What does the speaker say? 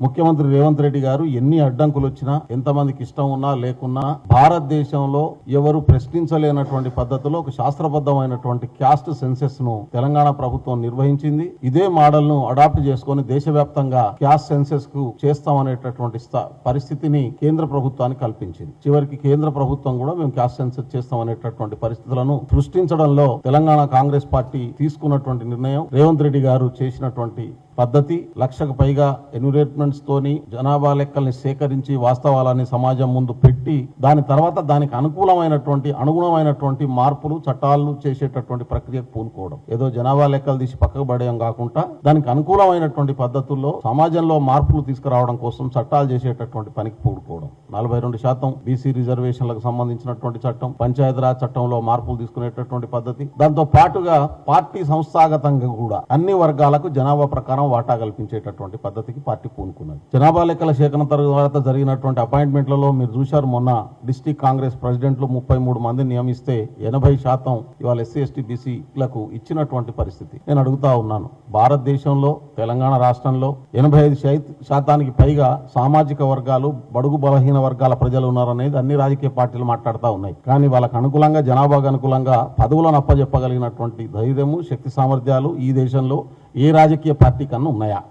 ముఖ్యమంత్రి రేవంత్ రెడ్డి గారు ఎన్ని అడ్డంకులు వచ్చినా ఎంతమందికి ఇష్టం ఉన్నా లేకున్నా భారతదేశంలో ఎవరు ప్రశ్నించలేనటువంటి పద్ధతిలో ఒక శాస్త్రబద్ధమైనటువంటి క్యాస్ట్ సెన్సెస్ను తెలంగాణ ప్రభుత్వం నిర్వహించింది. ఇదే మోడల్ను అడాప్ట్ చేసుకొని దేశవ్యాప్తంగా క్యాస్ట్ సెన్సెస్కు చేస్తామనేటటువంటి పరిస్థితిని కేంద్ర ప్రభుత్వానికి కల్పించింది. చివరికి కేంద్ర ప్రభుత్వం కూడా మేము క్యాస్ట్ సెన్సెస్ చేస్తామనేటటువంటి పరిస్థితులను సృష్టించడంలో తెలంగాణ కాంగ్రెస్ పార్టీ తీసుకున్నటువంటి నిర్ణయం రేవంత్ రెడ్డి గారు చేసినటువంటి పద్ధతి లక్షకు పైగా ఎన్విరేట్మెంట్స్ తోని జనాభా లెక్కల్ని సేకరించి వాస్తవాలని సమాజం ముందు పెట్టి దాని తర్వాత దానికి అనుకూలమైనటువంటి అనుగుణమైనటువంటి మార్పులు చట్టాలు చేసేటటువంటి ప్రక్రియకు పూనుకోవడం. ఏదో జనాభా లెక్కలు తీసి పక్కకు పడేయం కాకుండా దానికి అనుకూలమైనటువంటి పద్ధతుల్లో సమాజంలో మార్పులు తీసుకురావడం కోసం చట్టాలు చేసేటటువంటి పనికి పూనుకోవడం. నలభై రెండు శాతం బీసీ రిజర్వేషన్లకు సంబంధించినటువంటి చట్టం పంచాయతీరాజ్ చట్టంలో మార్పులు తీసుకునేటటువంటి పద్ధతి. దాంతో పాటుగా పార్టీ సంస్థాగతంగా కూడా అన్ని వర్గాలకు జనాభా ప్రకారం వాటా కల్పించేటటువంటి పద్ధతికి పార్టీ పూనుకున్నది. జనాభా లెక్కల సేకరణ తర్వాత జరిగినటువంటి అపాయింట్మెంట్లలో మీరు చూశారు మొన్న డిస్టిక్ కాంగ్రెస్ ప్రెసిడెంట్లు ముప్పై మూడు మందిని నియమిస్తే ఎనభై శాతం ఇవాళ ఎస్సీ ఎస్టీ బీసీలకు ఇచ్చినటువంటి పరిస్థితి. నేను అడుగుతా ఉన్నాను భారతదేశంలో తెలంగాణ రాష్ట్రంలో ఎనభై ఐదు శాతానికి పైగా సామాజిక వర్గాలు బడుగు బలహీన వర్గాల ప్రజలు ఉన్నారనేది అన్ని రాజకీయ పార్టీలు మాట్లాడుతూ ఉన్నాయి. కానీ వాళ్ళకు అనుకూలంగా జనాభాకు అనుకూలంగా పదవులను అప్పజెప్పగలిగినటువంటి ధైర్యము శక్తి సామర్థ్యాలు ఈ దేశంలో ఏ రాజకీయ పార్టీ కన్నా ఉన్నాయా?